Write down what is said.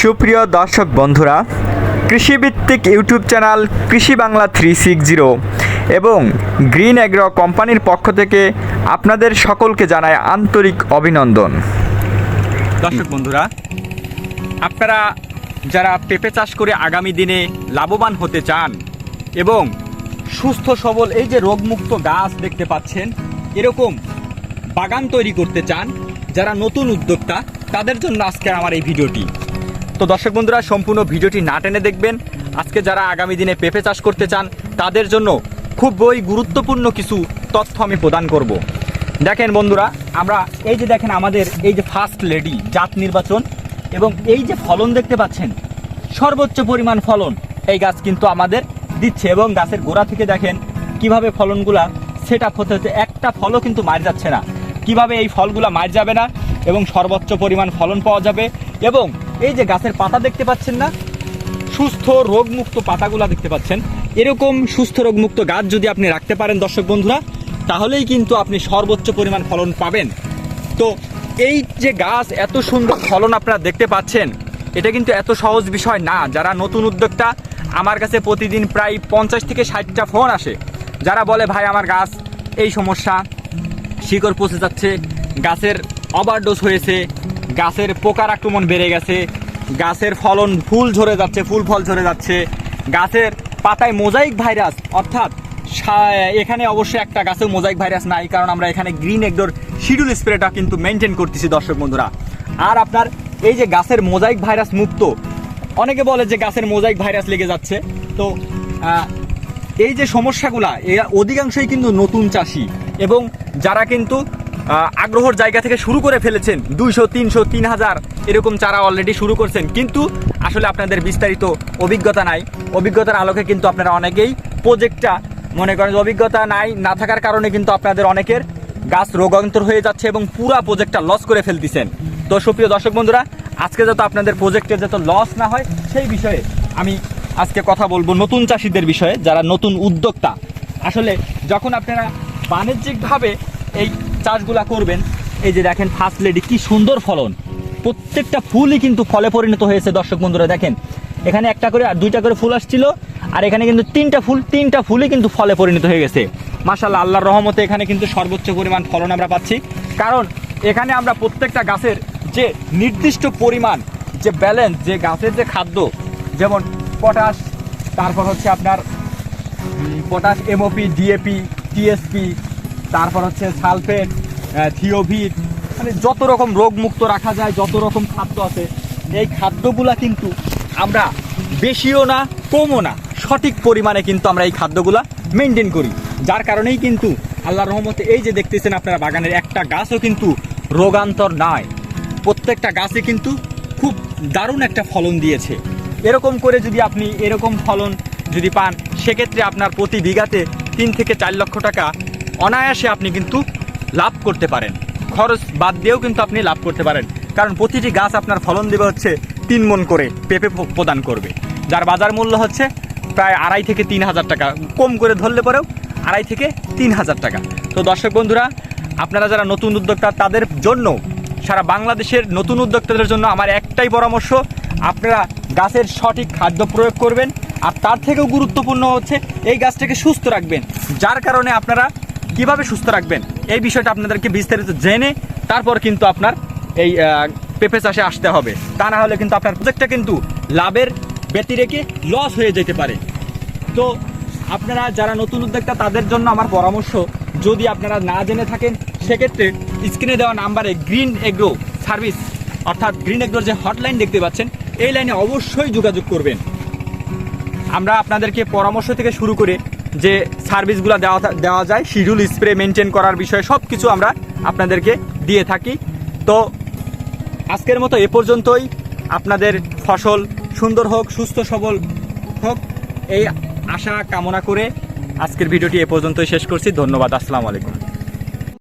সুপ্রিয় দর্শক বন্ধুরা, কৃষিভিত্তিক YouTube channel Krishi Bangla three six zero এবং গ্রিন অ্যাগ্রো কোম্পানির পক্ষ থেকে আপনাদের সকলকে জানায় আন্তরিক অভিনন্দন। দর্শক বন্ধুরা, আপনারা যারা পেঁপে চাষ করে আগামী দিনে লাভবান হতে চান এবং সুস্থ, সবল এই যে রোগমুক্ত গাছ দেখতে পাচ্ছেন, এরকম বাগান তৈরি করতে চান, যারা নতুন উদ্যোক্তা, তাদের জন্য আজকের আমার এই ভিডিওটি। তো দর্শক বন্ধুরা, সম্পূর্ণ ভিডিওটি না টেনে দেখবেন। আজকে যারা আগামী দিনে পেঁপে চাষ করতে চান, তাদের জন্য খুবই গুরুত্বপূর্ণ কিছু তথ্য আমি প্রদান করব। দেখেন বন্ধুরা, আমরা এই যে দেখেন আমাদের এই যে ফার্স্ট লেডি জাত নির্বাচন এবং এই যে ফলন দেখতে পাচ্ছেন, সর্বোচ্চ পরিমাণ ফলন এই গাছ কিন্তু আমাদের দিচ্ছে এবং গাছের গোড়া থেকে দেখেন কীভাবে ফলনগুলা সেট আপ হতে হতে একটা ফলও কিন্তু মার যাচ্ছে না। কীভাবে এই ফলগুলা মার যাবে না এবং সর্বোচ্চ পরিমাণ ফলন পাওয়া যাবে এবং এই যে গাছের পাতা দেখতে পাচ্ছেন না, সুস্থ রোগমুক্ত পাতাগুলা দেখতে পাচ্ছেন। এরকম সুস্থ রোগমুক্ত গাছ যদি আপনি রাখতে পারেন, দর্শক বন্ধুরা, তাহলেই কিন্তু আপনি সর্বোচ্চ পরিমাণ ফলন পাবেন। তো এই যে গাছ, এত সুন্দর ফলন আপনারা দেখতে পাচ্ছেন, এটা কিন্তু এত সহজ বিষয় না। যারা নতুন উদ্যোক্তা, আমার কাছে প্রতিদিন প্রায় পঞ্চাশ থেকে ষাটটা ফোন আসে। যারা বলে, ভাই, আমার গাছ এই সমস্যা। শিকড় পচে যাচ্ছে, গাছের ওভারডোজ হয়েছে গাছের পোকার আক্রমণ বেড়ে গেছে। গাছের ফলন ফুল ঝরে যাচ্ছে, ফুল ফল ঝরে যাচ্ছে। গাছের পাতায় মোজাইক ভাইরাস, অর্থাৎ এখানে অবশ্যই একটা গাছে মোজাইক ভাইরাস নাই, কারণ আমরা এখানে গ্রিন একডোর শিডিউল স্প্রেটা কিন্তু মেনটেন করতেছি, দর্শক বন্ধুরা। আর আপনার এই যে গাছের মোজাইক ভাইরাস মুক্ত, অনেকে বলে যে গাছের মোজাইক ভাইরাস লেগে যাচ্ছে। তো এই যে সমস্যাগুলা অধিকাংশই কিন্তু নতুন চাষি। এবং যারা কিন্তু আগ্রহর জায়গা থেকে শুরু করে ফেলেছেন। দুইশো, তিনশো, তিন হাজার এরকম চারা অলরেডি শুরু করছেন। কিন্তু আসলে আপনাদের বিস্তারিত অভিজ্ঞতা নাই। অভিজ্ঞতার আলোকে কিন্তু আপনারা অনেকেই প্রজেক্টটা মনে করেন অভিজ্ঞতা নাই, না থাকার কারণে কিন্তু আপনাদের অনেকের গাছ রোগান্তর হয়ে যাচ্ছে এবং পুরা প্রজেক্টটা লস করে ফেলতেছেন। তো সুপ্রিয় দর্শক বন্ধুরা, আজকে যাতে আপনাদের প্রজেক্টের যাতে লস না হয়, সেই বিষয়ে আমি আজকে কথা বলব নতুন চাষিদের বিষয়ে, যারা নতুন উদ্যোক্তা। আসলে যখন আপনারা বাণিজ্যিকভাবে এই চাষগুলা করবেন। এই যে দেখেন ফার্স্ট লেডি কি সুন্দর ফলন। প্রত্যেকটা ফুলই কিন্তু ফলে পরিণত হয়েছে, দর্শক বন্ধুরা দেখেন। এখানে একটা করে দুইটা করে ফুল আসছিল, আর এখানে কিন্তু তিনটা ফুল, তিনটা ফুলই কিন্তু ফলে পরিণত হয়ে গেছে। মাশাল্লাহ আল্লাহর রহমতে এখানে কিন্তু সর্বোচ্চ পরিমাণ ফলন আমরা পাচ্ছি। কারণ এখানে আমরা প্রত্যেকটা গাছের যে নির্দিষ্ট পরিমাণ, যে ব্যালেন্স যে গাছের যে খাদ্য, যেমন পটাশ, তারপর হচ্ছে আপনার পটাশ এমওপি ডিএপি টিএসপি তারপর হচ্ছে সালফেট থিওভিট মানে যত রকম রোগ মুক্ত রাখা যায়, যত রকম খাদ্য আছে, এই খাদ্যগুলা কিন্তু আমরা বেশিও না, কমও না, সঠিক পরিমাণে কিন্তু আমরা এই খাদ্যগুলা মেনটেন করি। যার কারণেই কিন্তু আল্লাহর রহমতে এই যে দেখতেছেন আপনারা বাগানের একটা গাছও কিন্তু রোগান্তর নয় প্রত্যেকটা গাছে কিন্তু খুব দারুণ একটা ফলন দিয়েছে। এরকম করে যদি আপনি এরকম ফলন যদি পান, সেক্ষেত্রে আপনার প্রতি বিঘাতে তিন থেকে চার লক্ষ টাকা অনায়াসে আপনি কিন্তু লাভ করতে পারেন। খরচ বাদ দিয়েও কিন্তু আপনি লাভ করতে পারেন। কারণ প্রতিটি গাছ আপনার ফলন দেবে হচ্ছে তিন মন করে পেঁপে প্রদান করবে। যার বাজার মূল্য হচ্ছে প্রায় আড়াই থেকে তিন হাজার টাকা। কম করে ধরলে পরেও আড়াই থেকে তিন হাজার টাকা। তো দর্শক বন্ধুরা, আপনারা যারা নতুন উদ্যোক্তা, তাদের জন্য সারা বাংলাদেশের নতুন উদ্যোক্তাদের জন্য আমার একটাই পরামর্শ, আপনারা গাছের সঠিক খাদ্য প্রয়োগ করবেন। আর তার থেকেও গুরুত্বপূর্ণ হচ্ছে এই গাছটাকে সুস্থ রাখবেন। যার কারণে আপনারা কীভাবে সুস্থ রাখবেন? এই বিষয়টা আপনাদেরকে বিস্তারিত জেনে তারপর কিন্তু আপনার এই পেঁপে চাষে আসতে হবে। তা না হলে কিন্তু আপনার প্রজেক্টটা কিন্তু লাভের ব্যতি রেখে লস হয়ে যেতে পারে। তো আপনারা যারা নতুন উদ্যোক্তা, তাদের জন্য আমার পরামর্শ, যদি আপনারা না জেনে থাকেন, সেক্ষেত্রে স্ক্রিনে দেওয়া নাম্বারে গ্রিন এগ্রো সার্ভিস অর্থাৎ গ্রিন এগ্রোর যে হটলাইন দেখতে পাচ্ছেন, এই লাইনে অবশ্যই যোগাযোগ করবেন। আমরা আপনাদেরকে পরামর্শ থেকে শুরু করে যে সার্ভিসগুলো দেওয়া দেওয়া যায়, শিডিউল স্প্রে মেনটেন করার বিষয়ে সব কিছু আমরা আপনাদেরকে দিয়ে থাকি। তো আজকের মতো এ পর্যন্তই। আপনাদের ফসল সুন্দর হোক, সুস্থ, সবল হোক, এই আশা কামনা করে আজকের ভিডিওটি এ পর্যন্তই শেষ করছি। ধন্যবাদ, আসসালামু আলাইকুম।